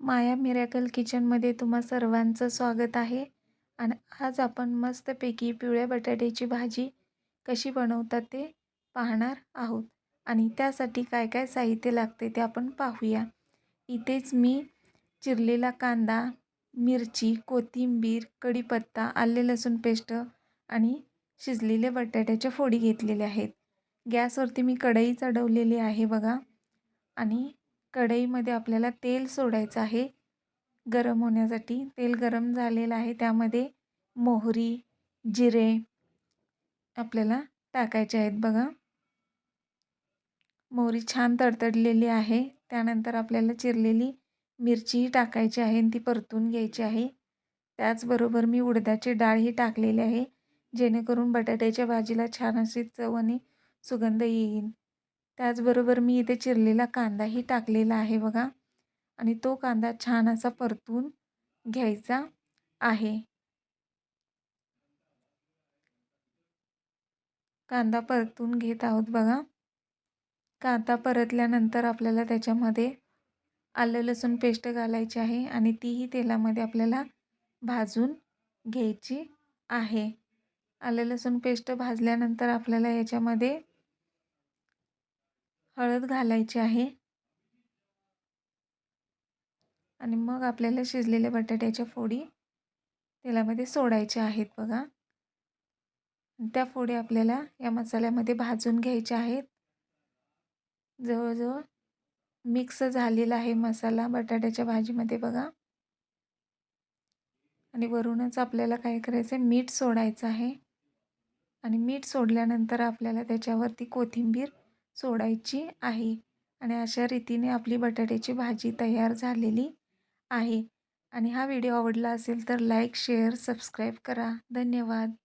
माया miracle किचनमध्ये तुम्हा सर्वांचं स्वागत आहे. आणि आज आपण मस्तपैकी पिवळ्या बटाट्याची भाजी कशी बनवतात ते पाहणार आहोत. आणि त्यासाठी काय काय साहित्य लागते ते आपण पाहूया. इथेच मी चिरलेला कांदा मिरची कोथिंबीर कढीपत्ता आले लसूण पेस्ट आणि शिजलेले बटाट्याच्या फोडी घेतलेल्या आहेत. गॅसवरती मी कढई चढवलेली आहे बघा. आणि कढईमध्ये आपल्याला तेल सोडायचं आहे. गरम होण्यासाठी तेल गरम झालेलं आहे. त्यामध्ये मोहरी जिरे आपल्याला टाकायचे आहेत बघा. मोहरी छान तडतडलेली आहे. त्यानंतर आपल्याला चिरलेली मिरचीही टाकायची आहे आणि ती परतून घ्यायची आहे. त्याचबरोबर मी उडदाची डाळही टाकलेली आहे. जेणेकरून बटाट्याच्या भाजीला छान अशी चव आणि सुगंध येईल. त्याचबरोबर मी इथे चिरलेला कांदाही टाकलेला आहे बघा. आणि तो कांदा छान असा परतून घ्यायचा आहे. कांदा परतून घेत आहोत बघा. कांदा परतल्यानंतर आपल्याला त्याच्यामध्ये आलं लसूण पेस्ट घालायची आहे आणि तीही तेलामध्ये आपल्याला भाजून घ्यायची आहे. आलं लसूण पेस्ट भाजल्यानंतर आपल्याला याच्यामध्ये हळद घालायची आहे. आणि मग आपल्याला शिजलेल्या बटाट्याच्या फोडी तेलामध्ये सोडायच्या आहेत बघा. त्या फोडी आपल्याला या मसाल्यामध्ये भाजून घ्यायच्या आहेत. जवळजवळ मिक्स झालेला आहे मसाला बटाट्याच्या भाजीमध्ये बघा. आणि वरूनच आपल्याला काय करायचं आहे मीठ सोडायचं आहे. आणि मीठ सोडल्यानंतर आपल्याला त्याच्यावरती कोथिंबीर सोडायची आहे. आणि अशा रीतीने आपली बटाट्याची भाजी तयार झालेली आहे. आणि हा व्हिडिओ आवडला असेल तर लाईक शेअर सबस्क्राईब करा. धन्यवाद.